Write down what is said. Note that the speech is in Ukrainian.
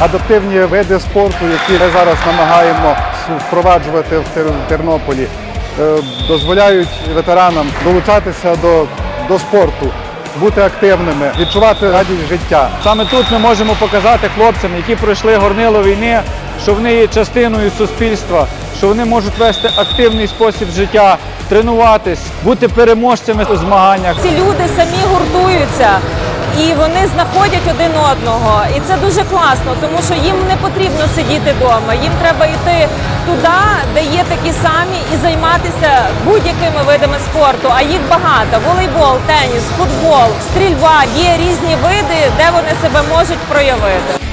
адаптивні види спорту, які ми зараз намагаємо впроваджувати в Тер- Тернополі, е, дозволяють ветеранам долучатися до, до спорту, бути активними, відчувати радість життя. Саме тут ми можемо показати хлопцям, які пройшли горнило війни, що вони є частиною суспільства, що вони можуть вести активний спосіб життя, тренуватись, бути переможцями у змаганнях. Ці люди самі гуртуються і вони знаходять один одного. І це дуже класно, тому що їм не потрібно сидіти вдома. Їм треба йти туди, де є такі самі, і займатися будь-якими видами спорту. А їх багато: волейбол, теніс, футбол, стрільба. Є різні види, де вони себе можуть проявити.